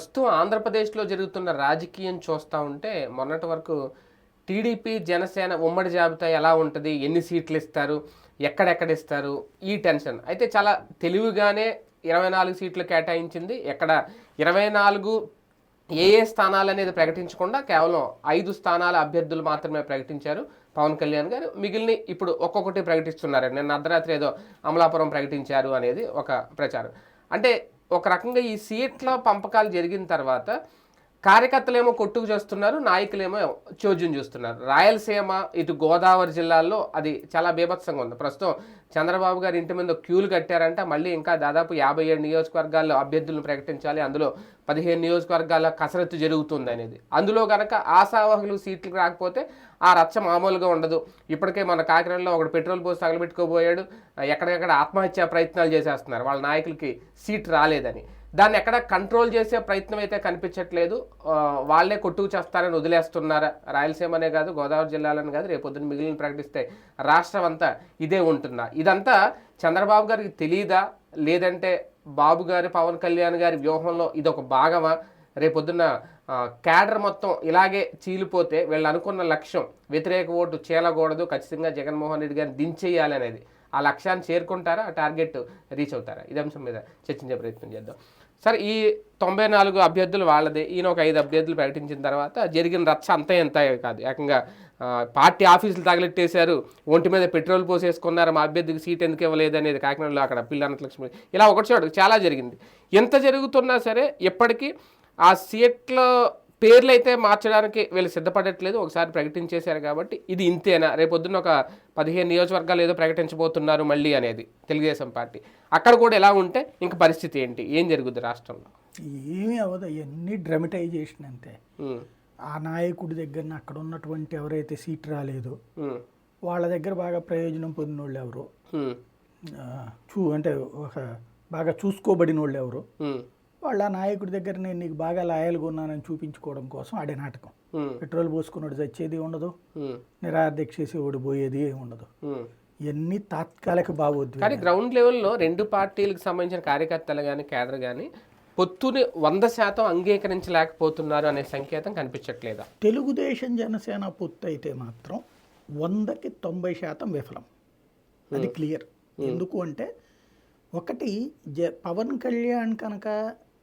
ప్రస్తుతం ఆంధ్రప్రదేశ్లో జరుగుతున్న రాజకీయం చూస్తూ ఉంటే మొన్నటి వరకు టీడీపీ జనసేన ఉమ్మడి జాబితా ఎలా ఉంటుంది? ఎన్ని సీట్లు ఇస్తారు? ఎక్కడెక్కడ ఇస్తారు? ఈ టెన్షన్. అయితే చాలా తెలివిగానే ఇరవై నాలుగు సీట్లు కేటాయించింది. ఎక్కడ? ఇరవై నాలుగు ఏ ఏ స్థానాలు అనేది ప్రకటించకుండా కేవలం ఐదు స్థానాల అభ్యర్థులు మాత్రమే ప్రకటించారు పవన్ కళ్యాణ్ గారు. మిగిలిన ఇప్పుడు ఒక్కొక్కటి ప్రకటిస్తున్నారు నిన్న అర్ధరాత్రి ఏదో అమలాపురం ప్రకటించారు అనేది ఒక ప్రచారం. అంటే ఒక రకంగా ఈ సీట్ల పంపకాలు జరిగిన తర్వాత కార్యకర్తలేమో కొట్టుకు చేస్తున్నారు నాయకులేమో చోద్యం చూస్తున్నారు. రాయలసీమ ఇటు గోదావరి జిల్లాల్లో అది చాలా బీభత్సంగా ఉంది. ప్రస్తుతం చంద్రబాబు గారి ఇంటి మీద క్యూలు కట్టారంటే. మళ్ళీ ఇంకా దాదాపు యాభై ఏడు నియోజకవర్గాల్లో అభ్యర్థులను ప్రకటించాలి. అందులో పదిహేను నియోజకవర్గాల కసరత్తు జరుగుతుంది అనేది. అందులో కనుక ఆశావాహులు సీట్లు రాకపోతే ఆ రచ్చ మామూలుగా ఉండదు. ఇప్పటికే మన కాకినాడలో ఒకడు పెట్రోల్ పోసి తగలబెట్టుకోబోయాడు. ఎక్కడెక్కడ ఆత్మహత్యా ప్రయత్నాలు చేసేస్తున్నారు. వాళ్ళ నాయకులకి సీట్ రాలేదని. దాన్ని ఎక్కడ కంట్రోల్ చేసే ప్రయత్నం అయితే కనిపించట్లేదు. వాళ్ళే కొట్టుకు చేస్తారని వదిలేస్తున్నారా రాయలసీమనే కాదు గోదావరి జిల్లాలని కాదు రేపొద్దున మిగిలిన ప్రకటిస్తే రాష్ట్రం అంతా ఇదే ఉంటుందా? ఇదంతా చంద్రబాబు గారికి తెలియదా లేదంటే బాబు గారి పవన్ కళ్యాణ్ గారి వ్యూహంలో ఇదొక భాగమా? రేపొద్దున క్యాడర్ మొత్తం ఇలాగే చీలిపోతే వీళ్ళు అనుకున్న లక్ష్యం వ్యతిరేక ఓటు చేయలకూడదు ఖచ్చితంగా జగన్మోహన్ రెడ్డి గారిని దించేయాలి అనేది ఆ లక్ష్యాన్ని చేరుకుంటారా? ఆ టార్గెట్ రీచ్ అవుతారా? ఇది అంశం మీద చర్చించే ప్రయత్నం చేద్దాం. సరే ఈ తొంభై నాలుగు అభ్యర్థులు వాళ్ళదే. ఈయన ఒక ఐదు అభ్యర్థులు ప్రకటించిన తర్వాత జరిగిన రచ్చ అంత ఎంత కాదు. ఏకంగా పార్టీ ఆఫీసులు తగలెట్టేశారు. ఒంటి మీద పెట్రోల్ పోసేసుకున్నారు. మా అభ్యర్థికి సీట్ ఎందుకు ఇవ్వలేదు అనేది కాకినాడలో అక్కడ పిల్ల లక్ష్మి ఇలా ఒకటి చోటు చాలా జరిగింది. ఎంత జరుగుతున్నా సరే ఎప్పటికీ ఆ సీట్ల పేర్లు అయితే మార్చడానికి వీళ్ళు సిద్ధపడట్లేదు. ఒకసారి ప్రకటించేశారు కాబట్టి ఇది ఇంతేనా? రేపొద్దున ఒక పదిహేను నియోజకవర్గాలు ఏదో ప్రకటించబోతున్నారు మళ్ళీ అనేది తెలుగుదేశం పార్టీ. అక్కడ కూడా ఎలా ఉంటే ఇంక పరిస్థితి ఏంటి? ఏం జరుగుద్ది రాష్ట్రంలో? ఏమీ అవ్వదు. అవన్నీ డ్రమటైజేషన్ అంతే. ఆ నాయకుడి దగ్గర అక్కడ ఉన్నటువంటి ఎవరైతే సీట్ రాలేదో వాళ్ళ దగ్గర బాగా ప్రయోజనం పొందిన వాళ్ళు ఎవరు చూ అంటే ఒక బాగా చూసుకోబడిన వాళ్ళు ఎవరు వాళ్ళ నాయకుడి దగ్గర నేను నీకు బాగా లాయల్గా ఉన్నానని చూపించుకోవడం కోసం ఆడే నాటకం. పెట్రోల్ పోసుకున్నాడు చచ్చేది ఉండదు. ఓడి పోయేది ఉండదు. ఇవన్నీ తాత్కాలిక భావోద్వేగం కానీ గ్రౌండ్ లెవెల్లో రెండు పార్టీలకు సంబంధించిన కార్యకర్తలు కానీ కేడర్ కానీ పొత్తుని వంద శాతం అంగీకరించలేకపోతున్నారు అనే సంకేతం కనిపించట్లేదా? తెలుగుదేశం జనసేన పొత్తు అయితే మాత్రం వందకి తొంభై శాతం విఫలం. అది క్లియర్. ఎందుకు అంటే ఒకటి జ పవన్ కళ్యాణ్ కనుక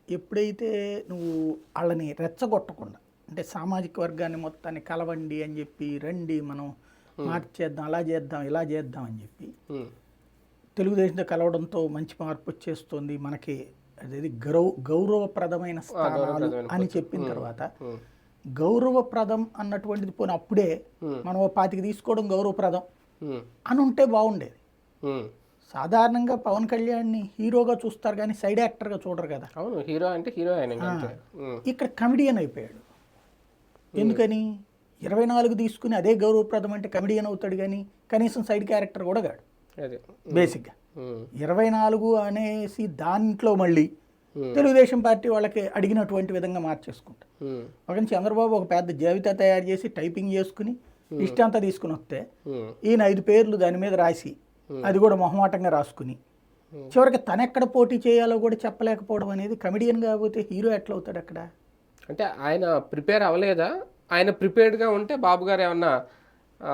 ఎప్పుడైతే నువ్వు వాళ్ళని రెచ్చగొట్టకుండా అంటే సామాజిక వర్గాన్ని మొత్తాన్ని కలవండి అని చెప్పి రండి మనం మార్చేద్దాం అలా చేద్దాం ఇలా చేద్దాం అని చెప్పి తెలుగుదేశంతో కలవడంతో మంచి మార్పు వచ్చేస్తుంది మనకి. అదేది గౌరవ గౌరవప్రదమైన స్థానాలు అని చెప్పిన తర్వాత గౌరవప్రదం అన్నటువంటిది పోనీ అప్పుడే. మనం పాతికి తీసుకోవడం గౌరవప్రదం అని ఉంటే బాగుండేది. సాధారణంగా పవన్ కళ్యాణ్ని హీరోగా చూస్తారు కానీ సైడ్ యాక్టర్గా చూడరు కదా. అవును హీరో అంటే హీరో ఆయన ఇక్కడ కమెడియన్ అయిపోయాడు. ఎందుకని? ఇరవై నాలుగు తీసుకుని అదే గౌరవప్రదం అంటే కమెడియన్ అవుతాడు కానీ కనీసం సైడ్ క్యారెక్టర్ కూడా కాడు. బేసిక్గా. ఇరవై నాలుగు అనేసి దాంట్లో మళ్ళీ. తెలుగుదేశం పార్టీ వాళ్ళకి అడిగినటువంటి విధంగా మార్చేసుకుంటారు ఒక చంద్రబాబు ఒక పెద్ద జాబితా తయారు చేసి టైపింగ్ చేసుకుని ఇష్టంతా తీసుకుని వస్తే ఈయన ఐదు పేర్లు దాని మీద రాసి అది కూడా మొహమాటంగా రాసుకుని. చివరికి తనెక్కడ పోటీ చేయాలో కూడా చెప్పలేకపోవడం అనేది కమెడియన్ కాకపోతే హీరో ఎట్లా అవుతాడు అక్కడ? అంటే ఆయన ప్రిపేర్ అవ్వలేదా? ఆయన ప్రిపేర్డ్గా ఉంటే బాబు గారు ఏమన్నా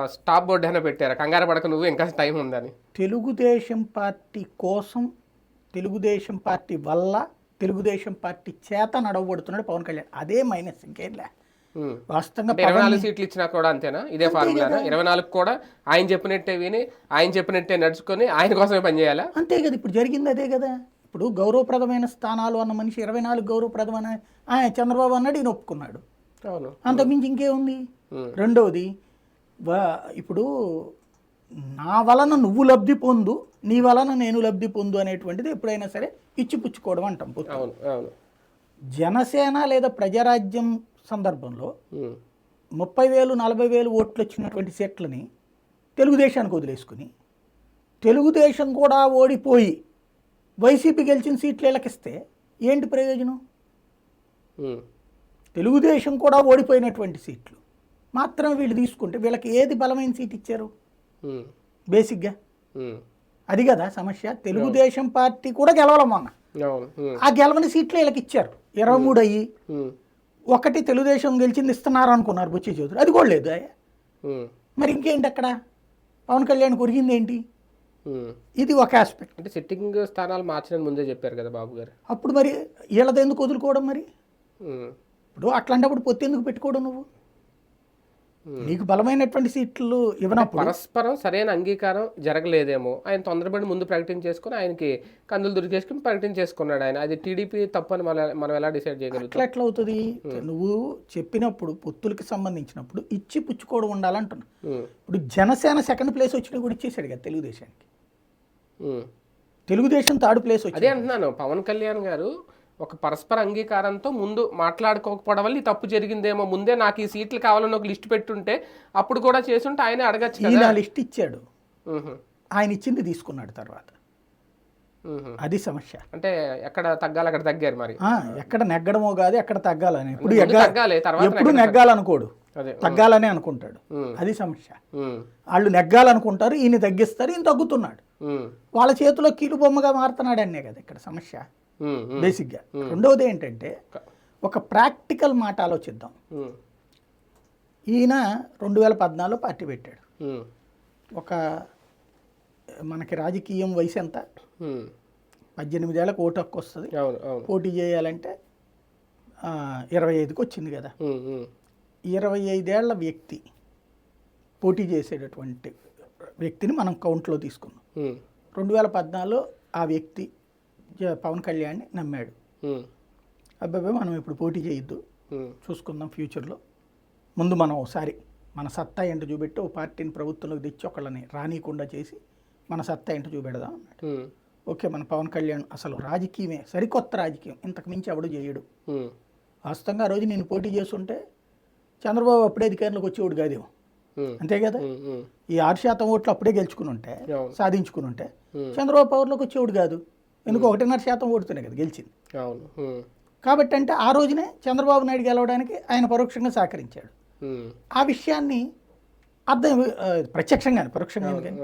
స్టాప్ బోర్డు అయినా పెట్టారా? కంగారు పడక నువ్వు ఇంకా టైం ఉందని. తెలుగుదేశం పార్టీ కోసం తెలుగుదేశం పార్టీ వల్ల తెలుగుదేశం పార్టీ చేత నడవబడుతున్నాడు పవన్ కళ్యాణ్. అదే మైనస్ ఇంకేంలే ఉమ్. వాస్తవంగా ఇరవై నాలుగు సీట్లు ఇచ్చినా కూడా అంతేనా? ఇదే ఫార్ములానా? ఇరవై నాలుగు కూడా ఆయన చెప్పినట్టే విని ఆయన చెప్పినట్టే నడుచుకొని ఆయన కోసమే పనిచేయాలా అంతే కదా. ఇప్పుడు జరిగింది అదే కదా. ఇప్పుడు గౌరవప్రదమైన స్థానాలు అన్న మనిషి ఇరవై నాలుగు గౌరవప్రదమైన ఆయన చంద్రబాబు అన్నాడు ఈయన ఒప్పుకున్నాడు. అవును. అంతకుమించి ఇంకేముంది. రెండవది వా- ఇప్పుడు నా వలన నువ్వు లబ్ధి పొందు నీ వలన నేను లబ్ధి పొందు అనేటువంటిది ఎప్పుడైనా సరే ఇచ్చిపుచ్చుకోవడం అంటాం జనసేన లేదా ప్రజారాజ్యం సందర్భంలో ముప్పై వేలు నలభై వేలు ఓట్లు వచ్చినటువంటి సీట్లని తెలుగుదేశానికి వదిలేసుకుని తెలుగుదేశం కూడా ఓడిపోయి వైసీపీ గెలిచిన సీట్లు వీళ్ళకిస్తే ఏంటి ప్రయోజనం? తెలుగుదేశం కూడా ఓడిపోయినటువంటి సీట్లు మాత్రమే వీళ్ళు తీసుకుంటే వీళ్ళకి ఏది బలమైన సీట్ ఇచ్చారు? బేసిక్గా. అది కదా సమస్య. తెలుగుదేశం పార్టీ కూడా గెలవాలి మొన్న అవును. ఉమ్, ఆ గెలవని సీట్లు వీళ్ళకి ఇచ్చారు. ఇరవై మూడు అయ్యి ఒకటి తెలుగుదేశం గెలిచింది ఇస్తున్నారు అనుకున్నారు బుచ్చి చౌదరి. అది కూడా లేదు. మరి ఇంకేంటి అక్కడ? పవన్ కళ్యాణ్ కురిగింది ఏంటి. ఇది ఒక ఆస్పెక్ట్ అంటే సిట్టింగ్ స్థానాలు మార్చని ముందే చెప్పారు కదా బాబు గారు. అప్పుడు మరి వీళ్ళది ఎందుకు వదులుకోవడం మరి? ఇప్పుడు అట్లాంటప్పుడు పొత్తు ఎందుకు పెట్టుకోవడం నువ్వు? నీకు బలమైనటువంటి సీట్లు ఇవ్వనప్పుడు? పరస్పరం సరైన అంగీకారం జరగలేదేమో. ఆయన తొందరపడి ముందు ప్రకటించేసుకుని ఆయనకి కందులు దురికేసుకుని ప్రకటించేసుకున్నాడు ఆయన. అది టీడీపీ తప్పు అని మనం మనం ఎలా డిసైడ్ చేయగలుగుతాం? ఎట్లా అవుతుంది? నువ్వు చెప్పినప్పుడు పొత్తులకి సంబంధించినప్పుడు ఇచ్చి పుచ్చుకోవడం ఉండాలంటున్నా. ఇప్పుడు జనసేన సెకండ్ ప్లేస్ వచ్చినా కూడా ఇచ్చేసాడు కదా తెలుగుదేశానికి. తెలుగుదేశం థర్డ్ ప్లేస్ అదే వచ్చింది. అంటున్నాను. పవన్ కళ్యాణ్ గారు ఒక పరస్పర అంగీకారంతో ముందు మాట్లాడుకోకపోవడం వల్ల ఈ తప్పు జరిగిందేమో. ముందే నాకు ఈ సీట్లు కావాలని ఒక లిస్ట్ పెట్టుంటే అప్పుడు కూడా చేసుంటే ఆయన అడగచ్చు ఈయన లిస్ట్ ఇచ్చాడు. ఆయన ఇచ్చింది తీసుకున్నాడు తర్వాత. అది సమస్య. అంటే ఎక్కడ తగ్గాలి అక్కడ తగ్గారు మరి? ఎక్కడ నెగ్గడమో కాదు ఎక్కడ తగ్గాలని. తర్వాత ఎప్పుడు నెగ్గాలనుకోడు. తగ్గాలని అనుకుంటాడు. అది సమస్య. వాళ్ళు నెగ్గాలనుకుంటారు ఈయన తగ్గిస్తారు ఈయన తగ్గుతున్నాడు. వాళ్ళ చేతిలో కీలు బొమ్మగా మారుతున్నాడు అనే కదా ఇక్కడ సమస్య. బేసిక్గా. రెండవది ఏంటంటే ఒక ప్రాక్టికల్ మాట ఆలోచిద్దాం. ఈయన రెండు వేల పద్నాలుగులో పార్టీ పెట్టాడు. ఒక మనకి రాజకీయం వయసు ఎంత. పద్దెనిమిదేళ్ళకి ఓటు హక్కు వస్తుంది. పోటీ చేయాలంటే ఇరవై ఐదుకి వచ్చింది కదా. ఇరవై ఐదేళ్ళ వ్యక్తి పోటీ చేసేటటువంటి వ్యక్తిని మనం కౌంట్లో తీసుకున్నాం రెండు వేల పద్నాలుగులో ఆ వ్యక్తి పవన్ కళ్యాణ్ని నమ్మాడు. అబ్బాయి మనం ఇప్పుడు పోటీ చేయొద్దు. చూసుకుందాం ఫ్యూచర్లో. ముందు మనం ఒకసారి మన సత్తా ఏంటో చూపెట్టి ఓ పార్టీని ప్రభుత్వంలోకి తెచ్చి ఒకళ్ళని రానియకుండా చేసి మన సత్తా ఏంటో చూపెడదాం అన్నాడు. ఓకే మన పవన్ కళ్యాణ్ అసలు రాజకీయమే సరికొత్త రాజకీయం. ఇంతకు మించి ఎవడు చేయడు. వాస్తవంగా ఆ రోజు నేను పోటీ చేస్తుంటే చంద్రబాబు అప్పుడే అధికారంలోకి వచ్చేవాడు కాదేమో అంతే కదా? ఈ ఆరు శాతం ఓట్లు అప్పుడే గెలుచుకుని ఉంటే. సాధించుకుని ఉంటే. చంద్రబాబు పవర్లోకి వచ్చేవాడు కాదు. ఎందుకు ఒకటిన్నర శాతం ఓటుతోనే కదా గెలిచింది. అవును. కాబట్టి అంటే ఆ రోజునే చంద్రబాబు నాయుడు గెలవడానికి ఆయన పరోక్షంగా సహకరించాడు. ఆ విషయాన్ని అర్థం ఆ, ప్రత్యక్షంగానే పరోక్షంగా కానీ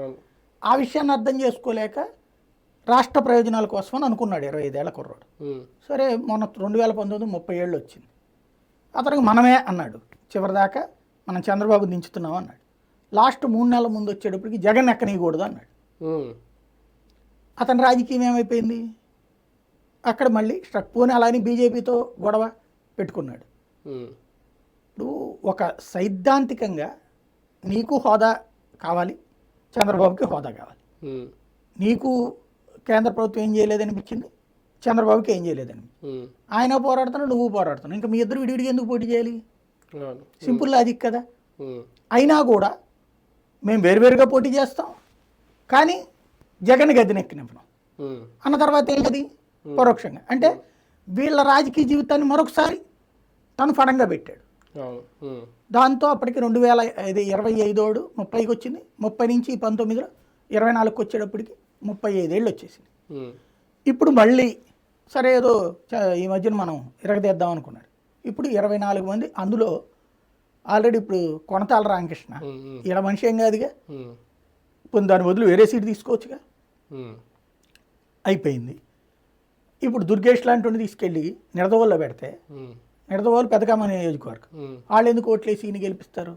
ఆ విషయాన్ని అర్థం చేసుకోలేక రాష్ట్ర ప్రయోజనాల కోసం అని అనుకున్నాడు ఇరవై ఐదేళ్ళ కుర్రాడు. సరే మొన్న రెండు వేల పంతొమ్మిది ముప్పై ఏళ్ళు వచ్చింది. అతనికి మనమే అన్నాడు చివరిదాకా మనం చంద్రబాబు దించుతున్నాం అన్నాడు. లాస్ట్ మూడు నెలల ముందు వచ్చేటప్పటికి జగన్ ఎక్కనీయకూడదు అన్నాడు. అతని రాజకీయం ఏమైపోయింది? అక్కడ మళ్ళీ స్ట్రక్ పోనీ అలాని బీజేపీతో గొడవ పెట్టుకున్నాడు. ఇప్పుడు ఒక సైద్ధాంతికంగా నీకు హోదా కావాలి చంద్రబాబుకి హోదా కావాలి. నీకు కేంద్ర ప్రభుత్వం ఏం చేయలేదనిపించింది? చంద్రబాబుకి ఏం చేయలేదని. ఆయన పోరాడుతున్నాడు నువ్వు పోరాడుతున్నావు. ఇంకా మీ ఇద్దరు విడివిడిగా ఎందుకు పోటీ చేయాలి? సింపుల్ లాజిక్ కదా. అయినా కూడా మేము వేరువేరుగా పోటీ చేస్తాం. కానీ జగన్ గద్దెనెక్కినివ్వను ఉమ్, అన్న తర్వాత ఏంటది పరోక్షంగా. అంటే వీళ్ళ రాజకీయ జీవితాన్ని మరొకసారి తను ఫడంగా పెట్టాడు. దాంతో అప్పటికి రెండు వేల ఇది ఇరవై ఐదోడు ముప్పైకి వచ్చింది. ముప్పై నుంచి పంతొమ్మిదిలో ఇరవై నాలుగుకి వచ్చేటప్పటికి ముప్పై ఐదేళ్ళు వచ్చేసింది. ఇప్పుడు మళ్ళీ సరే ఏదో చ- ఈ మధ్యన మనం ఇరగదీద్దాం అనుకున్నాడు. ఇప్పుడు ఇరవై నాలుగు మంది అందులో ఆల్రెడీ ఇప్పుడు కొనతాల రామకృష్ణ. ఇలా మనిషి ఏం కాదుగా? ఇప్పుడు దాని బదులు వేరే సీట్ తీసుకోవచ్చుగా? అయిపోయింది. ఇప్పుడు దుర్గేష్ లాంటి తీసుకెళ్ళి నిడదవోల్లో పెడితే నిడదవోలు పెదకామ నియోజకవర్గం. వాళ్ళు ఎందుకు ఓట్లేసి ఈయన గెలిపిస్తారు?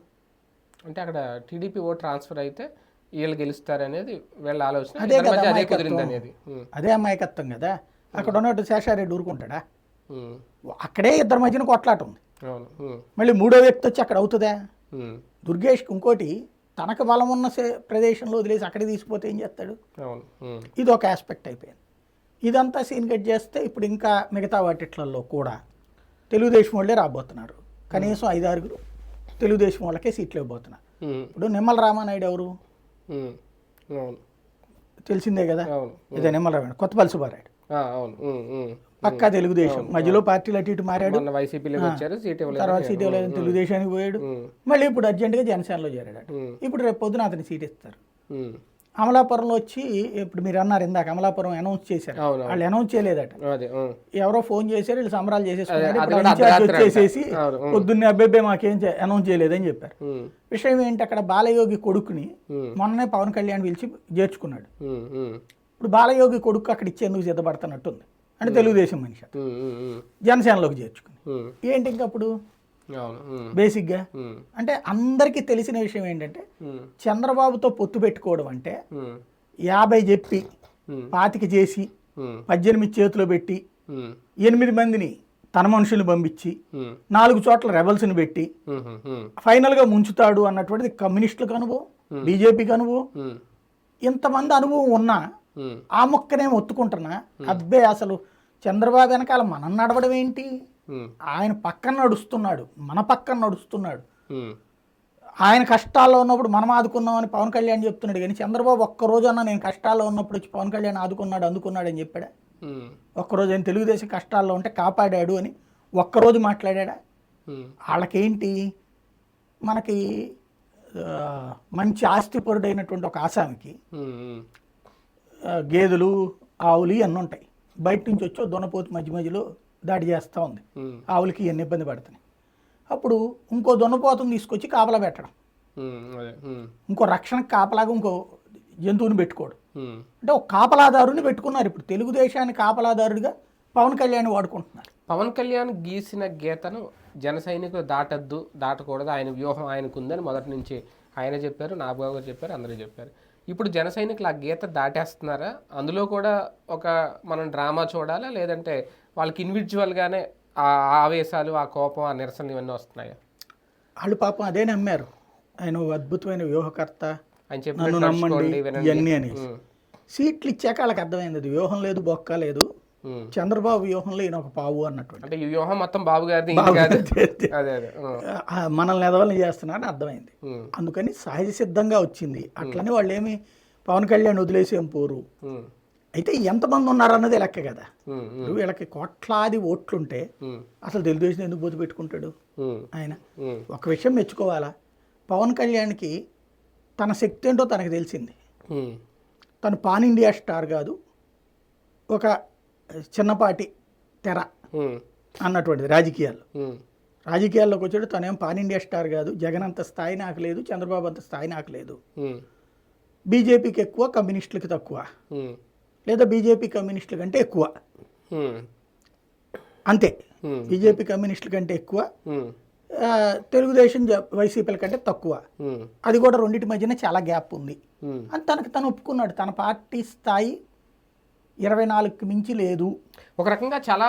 అంటే అక్కడ టీడీపీ ఓట్ ట్రాన్స్ఫర్ అయితే వీళ్ళు గెలుస్తారు అనేది వీళ్ళ ఆలోచన. అదే కదా అదే. కుదిరింది అనేది అదే అమాయకత్వం కదా. అక్కడ ఉన్నట్టు శేషారెడ్డి ఊరుకుంటాడా? అక్కడే ఇద్దరి మధ్యన కొట్లాట ఉంది. మళ్ళీ మూడో వ్యక్తి వచ్చి అక్కడ అవుతుందా? దుర్గేష్కి ఇంకోటి తనకు బలం ఉన్న ప్రదేశంలో వదిలేసి అక్కడికి తీసుకుపోతే ఏం చేస్తాడు? ఇది ఒక ఆస్పెక్ట్ అయిపోయింది. ఇదంతా సీన్ కట్ చేస్తే ఇప్పుడు ఇంకా మిగతా వాటిట్లలో కూడా తెలుగుదేశం వాళ్ళే రాబోతున్నారు. కనీసం ఐదారుగురు తెలుగుదేశం వాళ్ళకే సీట్లు ఇవ్వబోతున్నారు. ఇప్పుడు నిమ్మల రామానాయుడు ఎవరు? తెలిసిందే కదా? ఇదే నిమ్మల రామానాయుడు. కొత్తపల్లి సుబ్బారాయుడు. పక్కా తెలుగుదేశం. మధ్యలో పార్టీలు అటు ఇటు మారాడు. తర్వాత సీట్ తెలుగుదేశానికి పోయాడు. మళ్ళీ ఇప్పుడు అర్జెంటుగా జనసేనలో చేరాడు. ఇప్పుడు రేపు పొద్దున అతని సీట్ ఇస్తారు. అమలాపురంలో వచ్చి ఇప్పుడు మీరు అన్నారు ఇందాక అమలాపురం అనౌన్స్ చేశారు. వాళ్ళు అనౌన్స్ చేయలేదట. ఎవరో ఫోన్ చేశారు వీళ్ళు సంబరాలు చేసేసుకున్నారు. వచ్చేసేసి. పొద్దున్నే అబ్బాయి మాకేం అనౌన్స్ చేయలేదని చెప్పారు. విషయం ఏంటి అక్కడ బాలయోగి కొడుకుని మొన్ననే పవన్ కళ్యాణ్ పిలిచి చేర్చుకున్నాడు ఇప్పుడు బాలయోగి కొడుకు అక్కడ ఇచ్చేందుకు సిద్ధపడుతున్నట్టుంది? అంటే తెలుగుదేశం మనిషి జనసేనలోకి చేర్చుకుని. ఏంటి ఇంక అప్పుడు? బేసిక్గా? అంటే అందరికీ తెలిసిన విషయం ఏంటంటే చంద్రబాబుతో పొత్తు పెట్టుకోవడం అంటే యాభై చెప్పి పాతిక చేసి పద్దెనిమిది చేతిలో పెట్టి ఎనిమిది మందిని తన మనుషులు పంపించి నాలుగు చోట్ల రెబల్స్ని పెట్టి ఫైనల్గా ముంచుతాడు అన్నటువంటిది కమ్యూనిస్టులకు అనుభవం బీజేపీకి అనుభవం. ఇంతమంది అనుభవం ఉన్నా ఆ మొక్కనే ఒత్తుకుంటున్నా. అబ్బే అసలు చంద్రబాబు వెనకాల మనం నడవడం ఏంటి? ఆయన పక్కన నడుస్తున్నాడు. మన పక్కన నడుస్తున్నాడు. ఆయన కష్టాల్లో ఉన్నప్పుడు మనం ఆదుకున్నామని పవన్ కళ్యాణ్ చెప్తున్నాడు. కానీ చంద్రబాబు ఒక్క రోజన్నా నేను కష్టాల్లో ఉన్నప్పుడు వచ్చి పవన్ కళ్యాణ్ ఆదుకున్నాడు అందుకున్నాడు అని చెప్పాడా? ఒక్కరోజు ఆయన తెలుగుదేశం కష్టాల్లో ఉంటే కాపాడాడు అని ఒక్కరోజు మాట్లాడా వాళ్ళకేంటి? మనకి మంచి ఆస్తిపరుడైనటువంటి ఒక ఆసామికి గేదెలు ఆవులు ఇవన్నీ ఉంటాయి. బయట నుంచి వచ్చి ఓ దున్నపోతు మధ్య మధ్యలో దాడి చేస్తూ ఉంది. ఆవులకి ఇవన్నీ ఇబ్బంది పడుతున్నాయి. అప్పుడు ఇంకో దున్నపోతుని తీసుకొచ్చి కాపలా పెట్టడం. ఇంకో రక్షణకు కాపలాగా ఇంకో జంతువుని పెట్టుకోవడం. ఉమ్. అంటే ఒక కాపలాదారుని పెట్టుకున్నారు ఇప్పుడు. తెలుగుదేశాన్ని కాపలాదారుడిగా పవన్ కళ్యాణ్ వాడుకుంటున్నారు. పవన్ కళ్యాణ్ గీసిన గీతను జన సైనికులు దాటద్దు దాటకూడదు. ఆయన వ్యూహం ఆయనకు ఉందని మొదటి నుంచి ఆయన చెప్పారు నాగబాబు గారు చెప్పారు అందరూ చెప్పారు. ఇప్పుడు జన సైనికులు ఆ గీత దాటేస్తున్నారా? అందులో కూడా ఒక మనం డ్రామా చూడాలా? లేదంటే వాళ్ళకి ఇండివిజువల్గానే ఆ ఆవేశాలు ఆ కోపం ఆ నిరసనలు ఇవన్నీ వస్తున్నాయా? వాళ్ళు పాపం అదే నమ్మారు. ఆయన అద్భుతమైన వ్యూహకర్త. నన్ను నమ్మండి నడుచుకోండి, వినండి. ఇవన్నీ ఉమ్, సీట్లు ఇచ్చాక వాళ్ళకి అర్థమైంది వ్యూహం లేదు బొక్క లేదు. చంద్రబాబు వ్యూహంలో ఈయన ఒక పావు అన్నటువంటి అంటే ఈ వ్యూహం మొత్తం బాబు గారిది ఆ, మనల్ని ఎదవల్ని చేస్తున్నారని అర్థమైంది. అందుకని సహజ సిద్ధంగా వచ్చింది. అట్లనే వాళ్ళు ఏమి పవన్ కళ్యాణ్ వదిలేసేం పోరు. అయితే ఎంతమంది ఉన్నారన్నది లెక్క కదా. ఇప్పుడు వీళ్ళకి కోట్లాది ఓట్లుంటే అసలు తెలుగుదేశం ఎందుకు బోతు పెట్టుకుంటాడు? ఆయన. ఒక విషయం మెచ్చుకోవాలా? పవన్ కళ్యాణ్కి తన శక్తి ఏంటో తనకు తెలిసింది. తను పాన్ ఇండియా స్టార్ కాదు. ఒక చిన్నపాటి తెర అన్నటువంటిది రాజకీయాల్లో. రాజకీయాల్లోకి వచ్చాడు తనేం పాన్ ఇండియా స్టార్ కాదు జగన్ అంత స్థాయి నాకు లేదు చంద్రబాబు అంత స్థాయి నాకు లేదు. బీజేపీకి ఎక్కువ కమ్యూనిస్టులకి తక్కువ. లేదా బీజేపీ కమ్యూనిస్టుల కంటే ఎక్కువ. అంతే. బీజేపీ కమ్యూనిస్టుల కంటే ఎక్కువ. తెలుగుదేశం వైసీపీల కంటే తక్కువ. అది కూడా రెండింటి మధ్యన చాలా గ్యాప్ ఉంది. అని తనకు తను ఒప్పుకున్నాడు తన పార్టీ స్థాయి ఇరవై నాలుగుకి మించి లేదు. ఒక రకంగా చాలా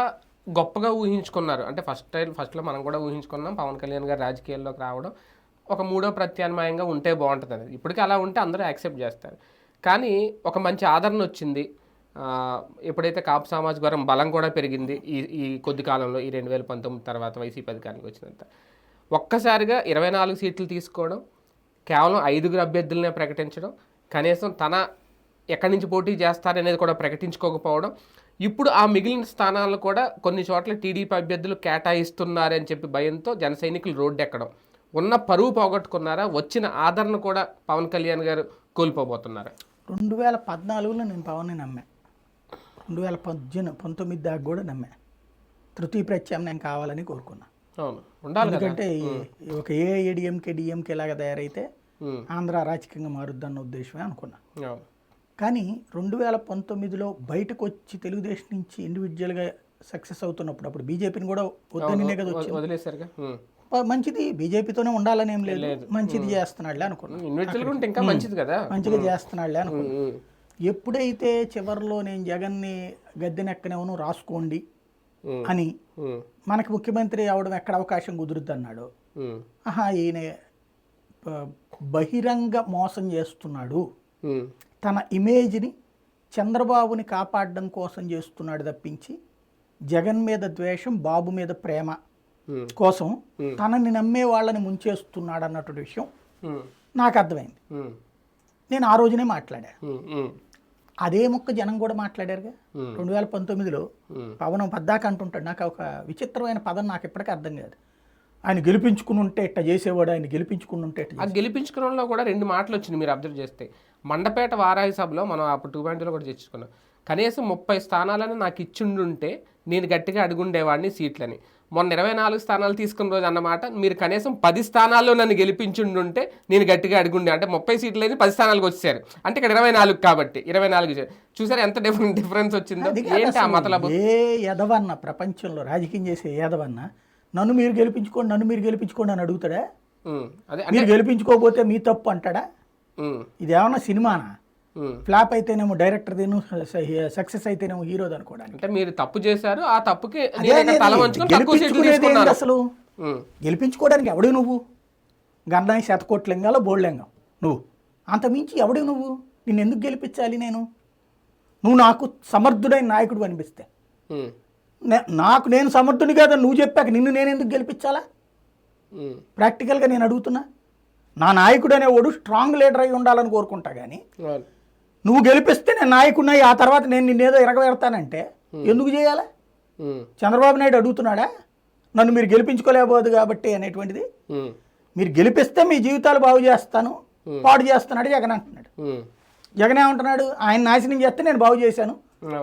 గొప్పగా ఊహించుకున్నారు. అంటే ఫస్ట్ టైం ఫస్ట్లో మనం కూడా ఊహించుకున్నాం పవన్ కళ్యాణ్ గారు రాజకీయాల్లోకి రావడం. ఒక మూడో ప్రత్యామ్నాయంగా ఉంటే బాగుంటుంది అది. ఇప్పటికీ అలా ఉంటే అందరూ యాక్సెప్ట్ చేస్తారు. కానీ ఒక మంచి ఆదరణ వచ్చింది. ఎప్పుడైతే కాపు సామాజిక వర్గం బలం కూడా పెరిగింది ఈ ఈ కొద్ది కాలంలో ఈ రెండు వేల పంతొమ్మిది తర్వాత వైసీపీ అధికారానికి వచ్చినంత. ఒక్కసారిగా ఇరవై నాలుగు సీట్లు తీసుకోవడం కేవలం ఐదుగురు అభ్యర్థులనే ప్రకటించడం కనీసం తన ఎక్కడి నుంచి పోటీ చేస్తారనేది కూడా ప్రకటించుకోకపోవడం. ఇప్పుడు ఆ మిగిలిన స్థానాలను కూడా కొన్ని చోట్ల టీడీపీ అభ్యర్థులు కేటాయిస్తున్నారని చెప్పి భయంతో జన సైనికులు రోడ్డు ఎక్కడం ఉన్న పరువు పోగొట్టుకున్నారా? వచ్చిన ఆదరణ కూడా పవన్ కళ్యాణ్ గారు కోల్పోబోతున్నారా. రెండు వేల పద్నాలుగులో నేను పవన్ని నమ్మా. రెండు వేల పద్దెనిమిది పంతొమ్మిది దాకా కూడా నమ్మా. తృతీయ ప్రత్యామ్నాయం కావాలని కోరుకున్నా. అవును. ఉండాలి ఎందుకంటే ఒక ఏ డిఎంకే డిఎంకే లాగా తయారైతే ఆంధ్ర రాజకీయంగా మారుద్దన్న ఉద్దేశమే అనుకున్నా. అవును. కానీ రెండు వేల పంతొమ్మిదిలో బయటకు వచ్చి తెలుగుదేశం నుంచి ఇండివిజువల్గా సక్సెస్ అవుతున్నప్పుడు అప్పుడు బీజేపీని కూడా వద్దనినే కదా వదిలేశారుగా? మంచిది బీజేపీతోనే ఉండాలని ఏం లేదు. మంచిది చేస్తున్నాడులే అనుకున్నా ఇండివిజువల్గా ఉంటే ఇంకా మంచిది కదా? మంచిగా చేస్తున్నాడులే అనుకున్నా ఉమ్, ఉమ్, ఎప్పుడైతే చివరిలో నేను జగన్ని గద్దెనెక్కనేవను రాసుకోండి అని మనకి ముఖ్యమంత్రి అవడం ఎక్కడ అవకాశం కుదురుద్ది అన్నాడు. ఆహా ఈయన బహిరంగ మోసం చేస్తున్నాడు. తన ఇమేజ్ని చంద్రబాబుని కాపాడడం కోసం చేస్తున్నాడు తప్పించి జగన్ మీద ద్వేషం బాబు మీద ప్రేమ కోసం. తనని నమ్మే వాళ్ళని ముంచేస్తున్నాడు అన్నటువంటి విషయం నాకు అర్థమైంది. నేను ఆ రోజునే మాట్లాడా. అదే మొక్క జనం కూడా మాట్లాడారుగా. రెండు వేల పంతొమ్మిదిలో. పవన్ పద్దాక అంటుంటాడు నాకు ఒక విచిత్రమైన పదం నాకు ఇప్పటికీ అర్థం కాదు. ఆయన గెలిపించుకుని ఉంటే ఇట్ట చేసేవాడు ఆయన గెలిపించుకుని ఉంటే ఆ గెలిపించుకోవడంలో కూడా రెండు మాటలు వచ్చింది మీరు అబ్జర్వ్ చేస్తే. మండపేట వారాహి సభలో మనం అప్పుడు టూ పాయింట్లో కూడా చర్చించుకున్నాం. కనీసం ముప్పై స్థానాలను నాకు ఇచ్చిండుంటే నేను గట్టిగా అడుగుండేవాడిని సీట్లని. మొన్న ఇరవై నాలుగు స్థానాలు తీసుకున్న రోజు అన్నమాట మీరు కనీసం పది స్థానాల్లో నన్ను గెలిపించుండుంటే నేను గట్టిగా అడుగుండే అంటే ముప్పై సీట్లు అయితే పది స్థానాలకు వచ్చారు అంటే ఇక్కడ ఇరవై నాలుగు కాబట్టి ఇరవై నాలుగు చూసారా ఎంత డిఫరెంట్ డిఫరెన్స్ వచ్చిందో? ఏంటి ఆ. మతలబు? ఏ ఎదవన్న ప్రపంచంలో రాజకీయం చేసే ఎదవన్న నన్ను మీరు గెలిపించుకోండి నన్ను మీరు గెలిపించుకోండి అని అడుగుతాడా? అదే మీరు గెలిపించుకోకపోతే మీ తప్పు అంటాడా? ఇది ఏమన్నా సినిమానా. ఫ్లాప్ అయితేనేమో డైరెక్టర్ దేను సక్సెస్ అయితేనేమో హీరోది అనుకోవడానికి. అంటే మీరు తప్పు చేశారు ఆ తప్పుకి అసలు? గెలిపించుకోవడానికి ఎవడు నువ్వు? గంధాయి శతకోట్లింగాలో బోళ్ళింగం. నువ్వు. అంత మించి ఎవడు నువ్వు? నిన్ను ఎందుకు గెలిపించాలి నేను? నువ్వు నాకు సమర్థుడైన నాయకుడు అనిపిస్తే. నాకు నేను సమర్థుని కాదని నువ్వు చెప్పాక నిన్ను నేను ఎందుకు గెలిపించాలా? ప్రాక్టికల్గా నేను అడుగుతున్నా. నా నాయకుడు అనేవాడు స్ట్రాంగ్ లీడర్ అయి ఉండాలని కోరుకుంటా కానీ. నువ్వు గెలిపిస్తే నేను నాయకుడినై ఆ తర్వాత నేను నిన్నేదో ఎరగబెడతానంటే ఎందుకు చేయాలా? చంద్రబాబు నాయుడు అడుగుతున్నాడా? నన్ను మీరు గెలిపించుకోలేకపోదు కాబట్టి అనేటువంటిది. మీరు గెలిపిస్తే మీ జీవితాలు బాగు చేస్తాను పాడు చేస్తున్నాడు జగన్ అంటున్నాడు. జగన్ ఏమంటున్నాడు? ఆయన నాశనం చేస్తే నేను బాగు చేశాను.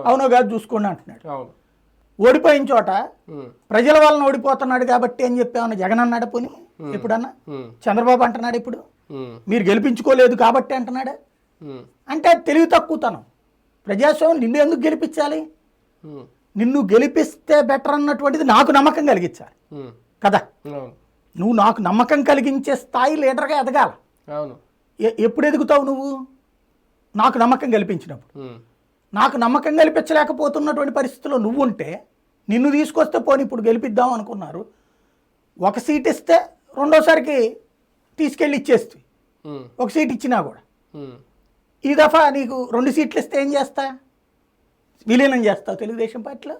అవును. కాదు చూసుకోండి అంటున్నాడు. ఓడిపోయిన చోట ప్రజల వలన ఓడిపోతున్నాడు కాబట్టి అని చెప్పి ఏమన్నా జగన్ అన్నాడు పోనీ? ఎప్పుడన్నా? చంద్రబాబు అంటున్నాడు ఇప్పుడు? మీరు గెలిపించుకోలేదు కాబట్టి అంటున్నాడా? అంటే తెలివి తక్కువతనం. ప్రజాస్వామ్యం నిన్ను ఎందుకు గెలిపించాలి? నిన్ను గెలిపిస్తే బెటర్ అన్నటువంటిది నాకు నమ్మకం కలిగించాలి. కదా? నువ్వు నాకు నమ్మకం కలిగించే స్థాయి లీడర్గా ఎదగాల. ఎప్పుడు ఎదుగుతావు నువ్వు? నాకు నమ్మకం కల్పించినప్పుడు. నాకు నమ్మకం కల్పించలేకపోతున్నటువంటి పరిస్థితిలో నువ్వు ఉంటే నిన్ను తీసుకొస్తే పోనీ ఇప్పుడు గెలిపిద్దాం అనుకున్నారు. ఒక సీట్ ఇస్తే రెండోసారికి తీసుకెళ్ళి ఇచ్చేస్తే. ఒక సీట్ ఇచ్చినా కూడా. ఈ దఫా నీకు రెండు సీట్లు ఇస్తే ఏం చేస్తా? విలీనం చేస్తావు తెలుగుదేశం పార్టీలో?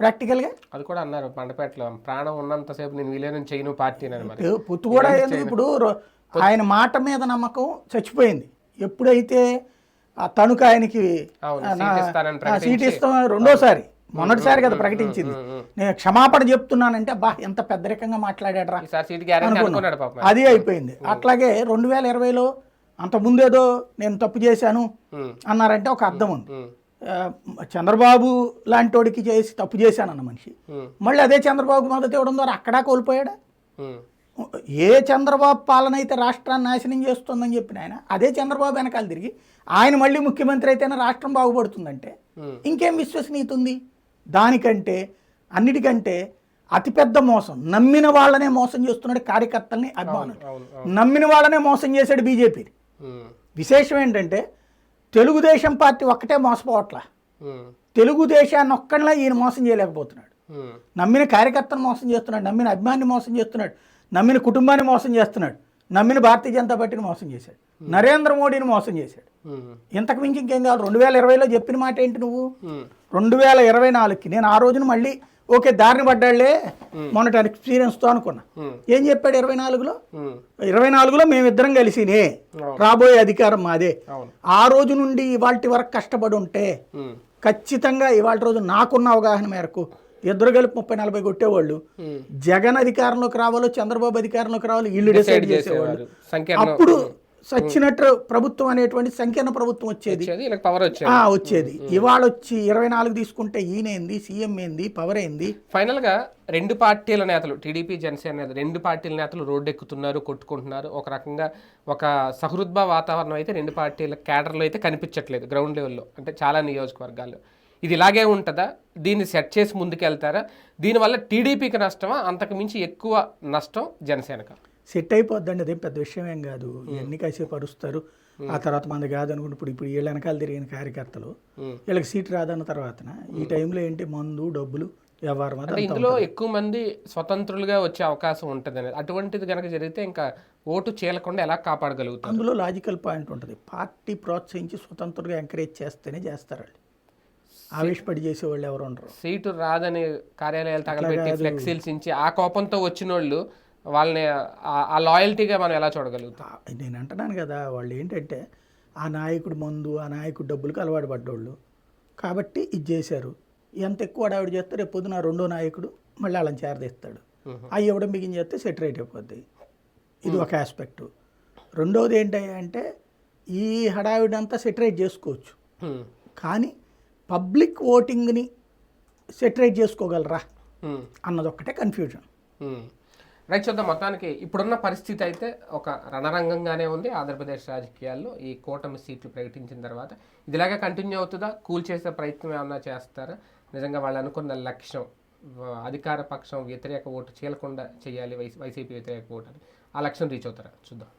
ప్రాక్టికల్గా? అది కూడా అన్నారు పండపేటలో ప్రాణం ఉన్నంతసేపు నేను విలీనం చేయను పార్టీ పొత్తు కూడా ఇప్పుడు ఆయన మాట మీద నమ్మకం చచ్చిపోయింది. ఎప్పుడైతే తణుకు ఆయనకి ఆ, సీట్ ఆ, ఇస్తాం రెండోసారి మొన్నటిసారి కదా ప్రకటించింది. నేను క్షమాపణ చెప్తున్నానంటే బా ఎంత పెద్దరికంగా మాట్లాడాడరా అది అయిపోయింది. అట్లాగే రెండు వేల ఇరవైలో అంత ముందేదో నేను తప్పు చేశాను అన్నారంటే ఒక అర్థం ఉంది. ఆ, చంద్రబాబు లాంటోడికి చేసి తప్పు చేశానన్న మనిషి. మళ్ళీ అదే చంద్రబాబు మద్దతు ఇవ్వడం ద్వారా అక్కడా కోల్పోయాడా? ఏ చంద్రబాబు పాలన అయితే రాష్ట్రాన్ని నాశనం చేస్తుందని చెప్పిన ఆయన అదే చంద్రబాబు వెనకాల తిరిగి ఆయన మళ్ళీ ముఖ్యమంత్రి అయితేనే రాష్ట్రం బాగుపడుతుందంటే ఇంకేం విశ్వసనీయత ఉంది దానికంటే అన్నిటికంటే అతిపెద్ద మోసం నమ్మిన వాళ్ళనే మోసం చేస్తున్నాడు కార్యకర్తల్ని అభిమానులు నమ్మిన వాళ్ళనే మోసం చేశాడు బీజేపీ విశేషం ఏంటంటే తెలుగుదేశం పార్టీ ఒక్కటే మోసపోవట్లా. తెలుగుదేశాన్ని ఒక్కడిలా ఈయన మోసం చేయలేకపోతున్నాడు. నమ్మిన కార్యకర్తను మోసం చేస్తున్నాడు నమ్మిన అభిమాన్ని మోసం చేస్తున్నాడు. నమ్మిన కుటుంబాన్ని మోసం చేస్తున్నాడు. నమ్మిన భారతీయ జనతా పార్టీని మోసం చేశాడు. నరేంద్ర మోడీని మోసం చేశాడు. ఇంతకు మించి ఇంకేం కావాలి? రెండు వేల ఇరవైలో చెప్పిన మాట ఏంటి నువ్వు? రెండు వేల ఇరవై నాలుగుకి నేను ఆ రోజున మళ్ళీ ఓకే దారిని పడ్డాళ్ళే మొన్నటి ఎక్స్పీరియన్స్తో అనుకున్నా. ఏం చెప్పాడు ఇరవై నాలుగులో? ఇరవై నాలుగులో మేమిద్దరం కలిసినే. రాబోయే అధికారం మాదే. ఆ రోజు నుండి ఇవాళ వరకు కష్టపడి ఉంటే ఖచ్చితంగా ఇవాళ రోజు నాకున్న అవగాహన మేరకు ఇద్దరు కలిపి ముప్పై నలభై కొట్టేవాళ్ళు. జగన్ అధికారంలోకి రావాలో చంద్రబాబు అధికారంలోకి రావాలో వీళ్ళు డిసైడ్ చేసేవాళ్ళు. అప్పుడు సచ్చినట్టు ప్రభుత్వం అనేటువంటి సంకీర్ణ ప్రభుత్వం వచ్చేది. వచ్చేది వీళ్ళకి పవర్ వచ్చేది. ఆ వచ్చేది. ఇవాళ వచ్చి ఇరవై నాలుగు తీసుకుంటే ఈయనేంది సీఎం ఏంది పవర్ ఏంది? ఫైనల్గా రెండు పార్టీల నేతలు టీడీపీ జనసేన నేతలు రెండు పార్టీల నేతలు రోడ్డు ఎక్కుతున్నారు కొట్టుకుంటున్నారు. ఒక రకంగా ఒక సహృద్భ వాతావరణం అయితే రెండు పార్టీల క్యాడర్లో అయితే కనిపించట్లేదు గ్రౌండ్ లెవెల్లో అంటే చాలా నియోజకవర్గాల్లో ఇది ఇలాగే ఉంటుందా? దీన్ని సెట్ చేసి ముందుకెళ్తారా? దీనివల్ల టీడీపీకి నష్టమా? అంతకు మించి ఎక్కువ నష్టం జనసేనకు? సెట్ అయిపోద్దండి అదేం పెద్ద విషయం ఏం కాదు. ఇవన్నీ కాసేపు అరుస్తారు? ఆ తర్వాత మనది కాదు అనుకుంటే ఇప్పుడు ఇప్పుడు వీళ్ళ వెనకాల తిరిగిన కార్యకర్తలు. వీళ్ళకి సీట్ రాదన్న తర్వాతన ఈ టైంలో ఏంటి మందు డబ్బులు వ్యవహారం ఇందులో ఎక్కువ మంది స్వతంత్రులుగా వచ్చే అవకాశం ఉంటుంది అనేది అటువంటిది కనుక జరిగితే ఇంకా ఓటు చీలకుండా ఎలా కాపాడగలుగుతారు? అందులో లాజికల్ పాయింట్ ఉంటుంది. పార్టీ ప్రోత్సహించి స్వతంత్రంగా ఎంకరేజ్ చేస్తేనే చేస్తారు వాళ్ళు. ఆవేశపడి చేసేవాళ్ళు ఎవరు ఉండరు సీటు రాదని కార్యాలయాలు తగలబెట్టి ఫ్లెక్సీల్స్ ఇచ్చి ఆ కోపంతో వచ్చిన వాళ్ళు వాళ్ళని ఆ- లాయల్టీగా మనం ఎలా చూడగలుగుతాం? నేను అంటున్నాను కదా వాళ్ళు ఏంటంటే ఆ నాయకుడు మందు ఆ నాయకుడు డబ్బులకు అలవాటు పడ్డోళ్ళు. కాబట్టి ఇది చేశారు. ఎంత ఎక్కువ ఆవిడ చేస్తే రేపు పొద్దున రెండో నాయకుడు మళ్ళీ వాళ్ళని చేరదీస్తాడు. అవి ఇవ్వడం బిగిన్ చేస్తే సెటరేట్ అయిపోద్ది. ఇది ఒక ఆస్పెక్ట్ రెండవది ఏంటి అంటే ఈ హడావిడంతా సెటరేట్ చేసుకోవచ్చు. కానీ పబ్లిక్ ఓటింగ్ని సెటరేట్ చేసుకోగలరా? అన్నది ఒక్కటే కన్ఫ్యూజన్. రైట్ చూద్దాం. మొత్తానికి ఇప్పుడున్న పరిస్థితి అయితే ఒక రణరంగంగానే ఉంది. ఆంధ్రప్రదేశ్ రాజకీయాల్లో ఈ కూటమి సీట్లు ప్రకటించిన తర్వాత ఇదిలాగా కంటిన్యూ అవుతుందా? కూల్ చేసే ప్రయత్నం ఏమన్నా చేస్తారా? నిజంగా వాళ్ళు అనుకున్న లక్ష్యం అధికార పక్షం వ్యతిరేక ఓటు చీలకుండా చేయాలి వైసీ వైసీపీ వ్యతిరేక ఓటు అని. ఆ లక్ష్యం రీచ్ అవుతారా? చూద్దాం.